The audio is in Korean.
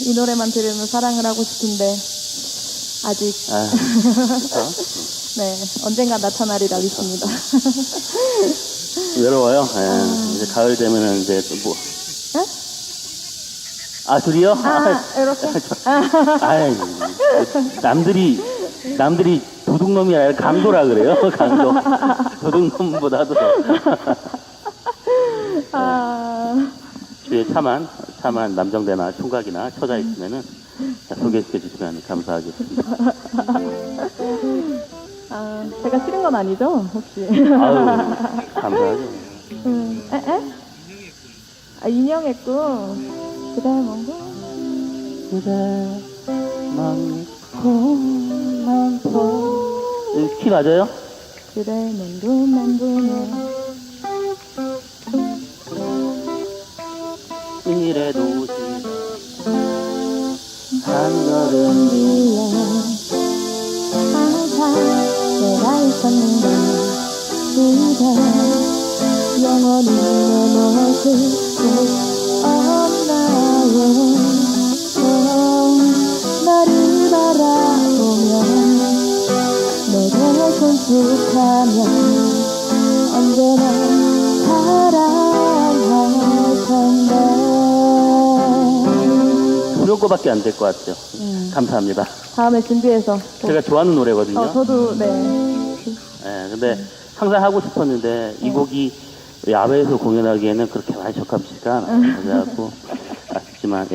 이 노래만 들으면 사랑을 하고 싶은데 아직 아? 네 언젠가 나타나리라 믿습니다. 외로워요. 예, 이제 가을 되면은 이제 또 뭐. 에? 아, 둘이요? 아 이렇게 아이, 남들이, 남들이 도둑놈이 아니라 강도라 그래요. 강도. 도둑놈보다도 더. 아 주위에 차만, 차만 남정대나 총각이나 처자 있으면은 자, 소개시켜 주시면 감사하겠습니다. 아, 제가 싫은 건 아니죠 혹시? 아유, 감사하죠. 음, 에? 에? 아 인형했고 그대 뭔가 그대 많고 많고 키 맞아요? 그대 멘붕 멘붕해 이래도 한 걸음 위에. 항상 내가 있었는데 그대 영원히 내 모습 꼭 없나요 어, 나를 바라보면 내게 손짓하면 언제나 그런 거밖에 안 될 것 같아요. 음. 감사합니다. 다음에 준비해서 또- 제가 좋아하는 노래거든요. 어, 저도 네 예, 근데 항상 하고 싶었는데 이 곡이 야외에서 공연하기에는 그렇게 많이 적합치가 않아요. 그래갖고 아쉽지만 예.